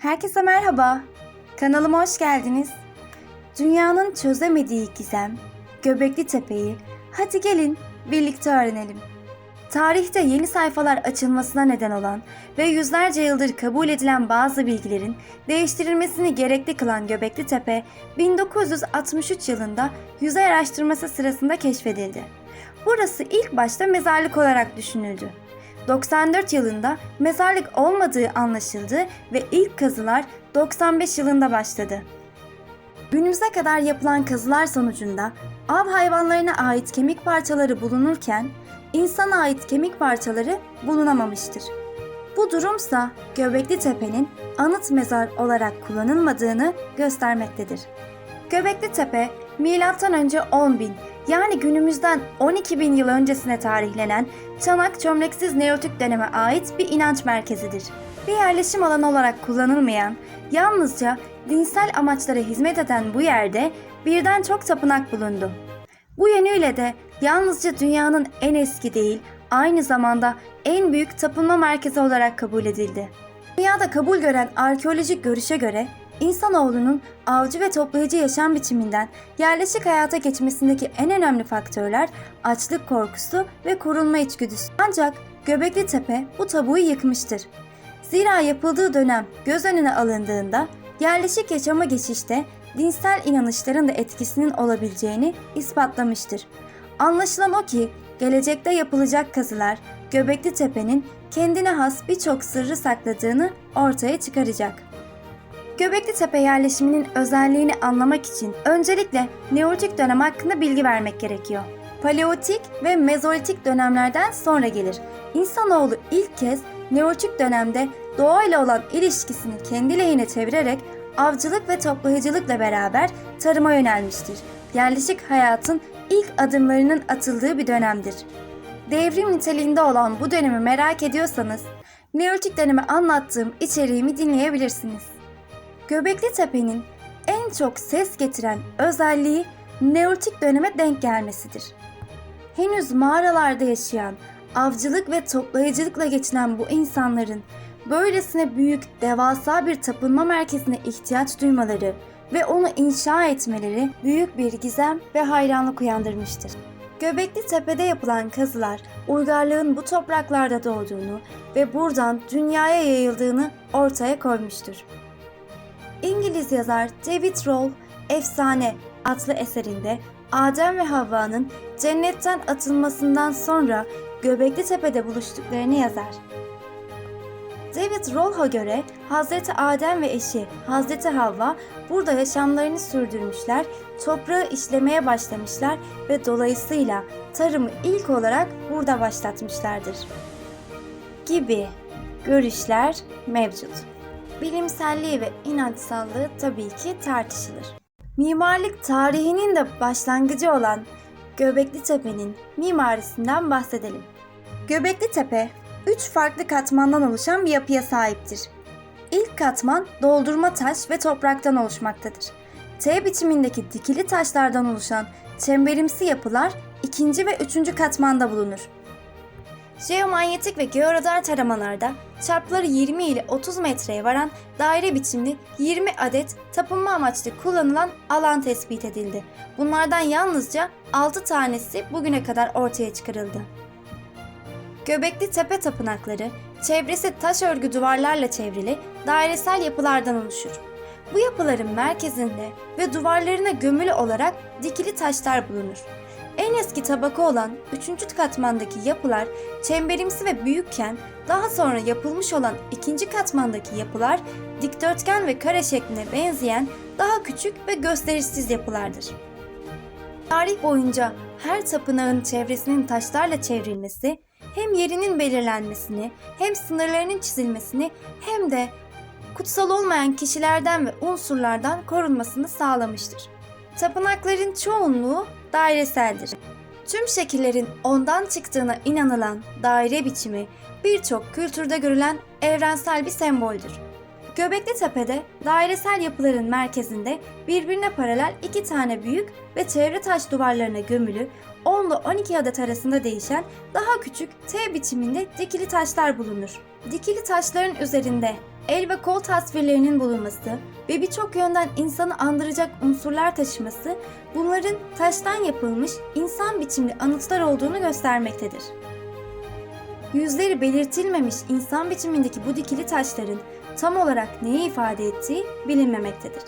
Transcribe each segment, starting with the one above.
Herkese merhaba. Kanalıma hoş geldiniz. Dünyanın çözemediği gizem, Göbekli Tepe'yi hadi gelin birlikte öğrenelim. Tarihte yeni sayfalar açılmasına neden olan ve yüzlerce yıldır kabul edilen bazı bilgilerin değiştirilmesini gerekli kılan Göbekli Tepe, 1963 yılında yüzey araştırması sırasında keşfedildi. Burası ilk başta mezarlık olarak düşünüldü. 94 yılında mezarlık olmadığı anlaşıldı ve ilk kazılar 95 yılında başladı. Günümüze kadar yapılan kazılar sonucunda av hayvanlarına ait kemik parçaları bulunurken insana ait kemik parçaları bulunamamıştır. Bu durumsa Göbekli Tepe'nin anıt mezar olarak kullanılmadığını göstermektedir. Göbekli Tepe M.Ö. 10.000 yani günümüzden 12.000 yıl öncesine tarihlenen çanak çömleksiz Neolitik döneme ait bir inanç merkezidir. Bir yerleşim alanı olarak kullanılmayan, yalnızca dinsel amaçlara hizmet eden bu yerde birden çok tapınak bulundu. Bu yönüyle de yalnızca dünyanın en eski değil, aynı zamanda en büyük tapınma merkezi olarak kabul edildi. Dünyada kabul gören arkeolojik görüşe göre insanoğlunun avcı ve toplayıcı yaşam biçiminden yerleşik hayata geçmesindeki en önemli faktörler açlık korkusu ve korunma içgüdüsü. Ancak Göbekli Tepe bu tabuyu yıkmıştır. Zira yapıldığı dönem göz önüne alındığında yerleşik yaşama geçişte dinsel inanışların da etkisinin olabileceğini ispatlamıştır. Anlaşılan o ki gelecekte yapılacak kazılar Göbekli Tepe'nin kendine has birçok sırrı sakladığını ortaya çıkaracak. Göbekli Tepe yerleşiminin özelliğini anlamak için öncelikle Neolitik dönem hakkında bilgi vermek gerekiyor. Paleolitik ve Mezolitik dönemlerden sonra gelir. İnsanoğlu ilk kez Neolitik dönemde doğayla olan ilişkisini kendi lehine çevirerek avcılık ve toplayıcılıkla beraber tarıma yönelmiştir. Yerleşik hayatın ilk adımlarının atıldığı bir dönemdir. Devrim niteliğinde olan bu dönemi merak ediyorsanız Neolitik dönemi anlattığım içeriğimi dinleyebilirsiniz. Göbekli Tepe'nin en çok ses getiren özelliği Neolitik döneme denk gelmesidir. Henüz mağaralarda yaşayan, avcılık ve toplayıcılıkla geçinen bu insanların böylesine büyük, devasa bir tapınma merkezine ihtiyaç duymaları ve onu inşa etmeleri büyük bir gizem ve hayranlık uyandırmıştır. Göbekli Tepe'de yapılan kazılar uygarlığın bu topraklarda doğduğunu ve buradan dünyaya yayıldığını ortaya koymuştur. İngiliz yazar David Roll, Efsane adlı eserinde Adem ve Havva'nın cennetten atılmasından sonra Göbekli Tepe'de buluştuklarını yazar. David Roll'a göre Hazreti Adem ve eşi Hazreti Havva burada yaşamlarını sürdürmüşler, toprağı işlemeye başlamışlar ve dolayısıyla tarımı ilk olarak burada başlatmışlardır. Gibi görüşler mevcut. Bilimselliği ve inançsallığı tabii ki tartışılır. Mimarlık tarihinin de başlangıcı olan Göbekli Tepe'nin mimarisinden bahsedelim. Göbekli Tepe, üç farklı katmandan oluşan bir yapıya sahiptir. İlk katman doldurma taş ve topraktan oluşmaktadır. T biçimindeki dikili taşlardan oluşan çemberimsi yapılar ikinci ve üçüncü katmanda bulunur. Jeomanyetik ve georadar taramalarda çapları 20 ile 30 metreye varan daire biçimli 20 adet tapınma amaçlı kullanılan alan tespit edildi. Bunlardan yalnızca 6 tanesi bugüne kadar ortaya çıkarıldı. Göbekli Tepe tapınakları çevresi taş örgü duvarlarla çevrili dairesel yapılardan oluşur. Bu yapıların merkezinde ve duvarlarına gömülü olarak dikili taşlar bulunur. En eski tabaka olan 3. katmandaki yapılar çemberimsi ve büyükken daha sonra yapılmış olan 2. katmandaki yapılar dikdörtgen ve kare şekline benzeyen daha küçük ve gösterişsiz yapılardır. Tarih boyunca her tapınağın çevresinin taşlarla çevrilmesi hem yerinin belirlenmesini, hem sınırlarının çizilmesini hem de kutsal olmayan kişilerden ve unsurlardan korunmasını sağlamıştır. Tapınakların çoğunluğu daireseldir. Tüm şekillerin ondan çıktığına inanılan daire biçimi birçok kültürde görülen evrensel bir semboldür. Göbekli Tepe'de dairesel yapıların merkezinde birbirine paralel iki tane büyük ve çevre taş duvarlarına gömülü 10 ile 12 adet arasında değişen daha küçük T biçiminde dikili taşlar bulunur. Dikili taşların üzerinde el ve kol tasvirlerinin bulunması ve birçok yönden insanı andıracak unsurlar taşıması bunların taştan yapılmış insan biçimli anıtlar olduğunu göstermektedir. Yüzleri belirtilmemiş insan biçimindeki bu dikili taşların tam olarak neyi ifade ettiği bilinmemektedir.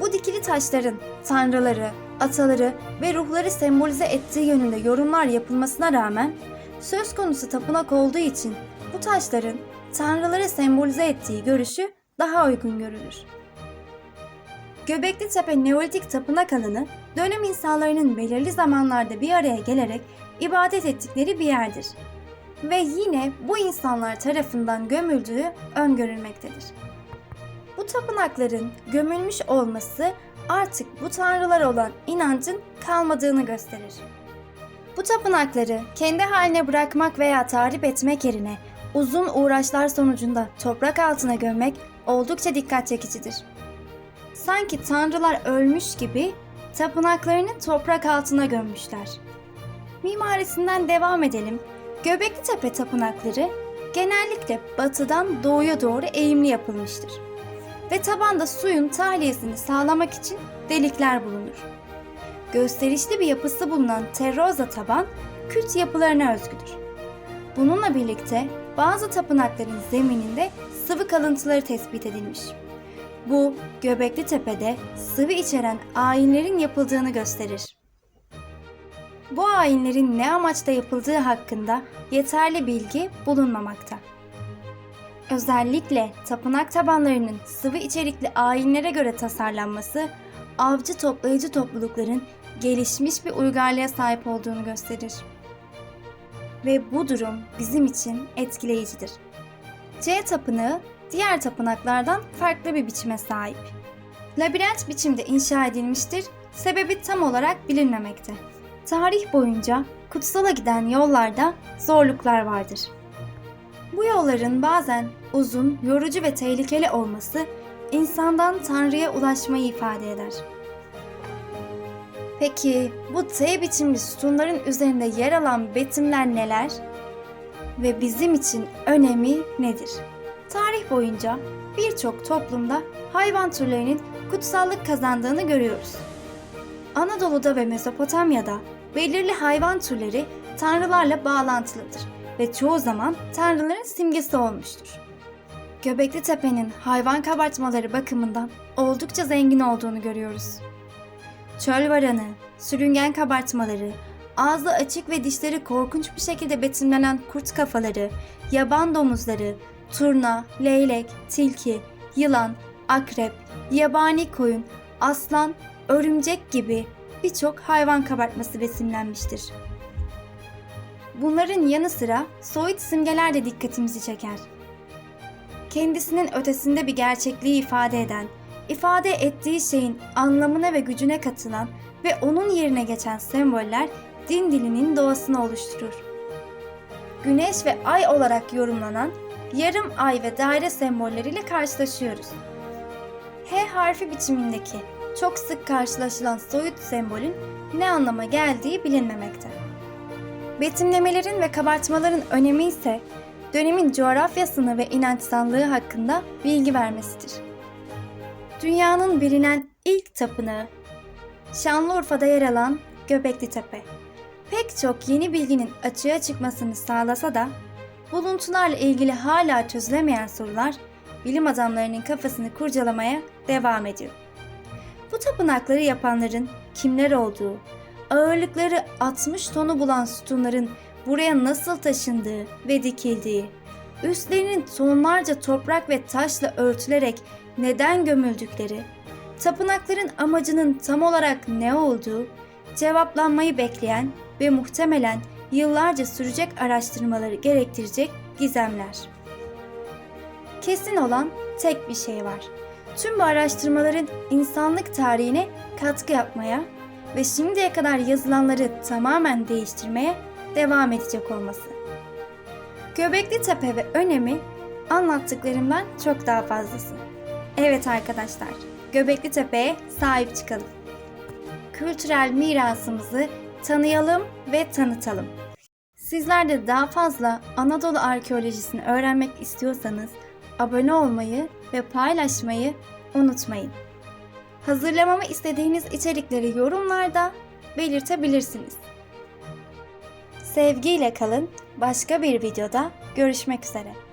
Bu dikili taşların tanrıları, ataları ve ruhları sembolize ettiği yönünde yorumlar yapılmasına rağmen söz konusu tapınak olduğu için bu taşların tanrıları sembolize ettiği görüşü daha uygun görülür. Göbekli Tepe Neolitik tapınak alanı dönem insanlarının belirli zamanlarda bir araya gelerek ibadet ettikleri bir yerdir. Ve yine bu insanlar tarafından gömüldüğü öngörülmektedir. Bu tapınakların gömülmüş olması artık bu tanrılar olan inancın kalmadığını gösterir. Bu tapınakları kendi haline bırakmak veya tahrip etmek yerine uzun uğraşlar sonucunda toprak altına gömmek oldukça dikkat çekicidir. Sanki tanrılar ölmüş gibi tapınaklarını toprak altına gömmüşler. Mimarisinden devam edelim. Göbekli Tepe tapınakları genellikle batıdan doğuya doğru eğimli yapılmıştır. Ve tabanda suyun tahliyesini sağlamak için delikler bulunur. Gösterişli bir yapısı bulunan terroza taban küt yapılarına özgüdür. Bununla birlikte bazı tapınakların zemininde sıvı kalıntıları tespit edilmiş. Bu Göbekli Tepe'de sıvı içeren ayinlerin yapıldığını gösterir. Bu ayinlerin ne amaçla yapıldığı hakkında yeterli bilgi bulunmamakta. Özellikle tapınak tabanlarının sıvı içerikli ayinlere göre tasarlanması, avcı toplayıcı toplulukların gelişmiş bir uygarlığa sahip olduğunu gösterir. Ve bu durum bizim için etkileyicidir. C tapınağı diğer tapınaklardan farklı bir biçime sahip. Labirent biçimde inşa edilmiştir, sebebi tam olarak bilinmemekte. Tarih boyunca kutsala giden yollarda zorluklar vardır. Bu yolların bazen uzun, yorucu ve tehlikeli olması insandan Tanrı'ya ulaşmayı ifade eder. Peki bu T biçimli sütunların üzerinde yer alan betimler neler? Ve bizim için önemi nedir? Tarih boyunca birçok toplumda hayvan türlerinin kutsallık kazandığını görüyoruz. Anadolu'da ve Mezopotamya'da belirli hayvan türleri tanrılarla bağlantılıdır ve çoğu zaman tanrıların simgesi olmuştur. Göbekli Tepe'nin hayvan kabartmaları bakımından oldukça zengin olduğunu görüyoruz. Çöl varanı, sürüngen kabartmaları, ağzı açık ve dişleri korkunç bir şekilde betimlenen kurt kafaları, yaban domuzları, turna, leylek, tilki, yılan, akrep, yabani koyun, aslan, örümcek gibi birçok hayvan kabartması betimlenmiştir. Bunların yanı sıra soyut simgeler de dikkatimizi çeker. Kendisinin ötesinde bir gerçekliği ifade eden, ifade ettiği şeyin anlamına ve gücüne katılan ve onun yerine geçen semboller din dilinin doğasını oluşturur. Güneş ve ay olarak yorumlanan yarım ay ve daire sembolleriyle karşılaşıyoruz. H harfi biçimindeki çok sık karşılaşılan soyut sembolün ne anlama geldiği bilinmemekte. Betimlemelerin ve kabartmaların önemi ise dönemin coğrafyasını ve inançsallığı hakkında bilgi vermesidir. Dünyanın bilinen ilk tapınağı Şanlıurfa'da yer alan Göbekli Tepe. Pek çok yeni bilginin açığa çıkmasını sağlasa da buluntularla ilgili hala çözülemeyen sorular bilim adamlarının kafasını kurcalamaya devam ediyor. Bu tapınakları yapanların kimler olduğu, ağırlıkları 60 tonu bulan sütunların buraya nasıl taşındığı ve dikildiği, üstlerinin tonlarca toprak ve taşla örtülerek neden gömüldükleri, tapınakların amacının tam olarak ne olduğu, cevaplanmayı bekleyen ve muhtemelen yıllarca sürecek araştırmaları gerektirecek gizemler. Kesin olan tek bir şey var. Tüm bu araştırmaların insanlık tarihine katkı yapmaya ve şimdiye kadar yazılanları tamamen değiştirmeye devam edecek olması. Göbekli Tepe ve önemi anlattıklarımdan çok daha fazlası. Evet arkadaşlar, Göbekli Tepe'ye sahip çıkalım. Kültürel mirasımızı tanıyalım ve tanıtalım. Sizler de daha fazla Anadolu arkeolojisini öğrenmek istiyorsanız abone olmayı ve paylaşmayı unutmayın. Hazırlamamı istediğiniz içerikleri yorumlarda belirtebilirsiniz. Sevgiyle kalın. Başka bir videoda görüşmek üzere.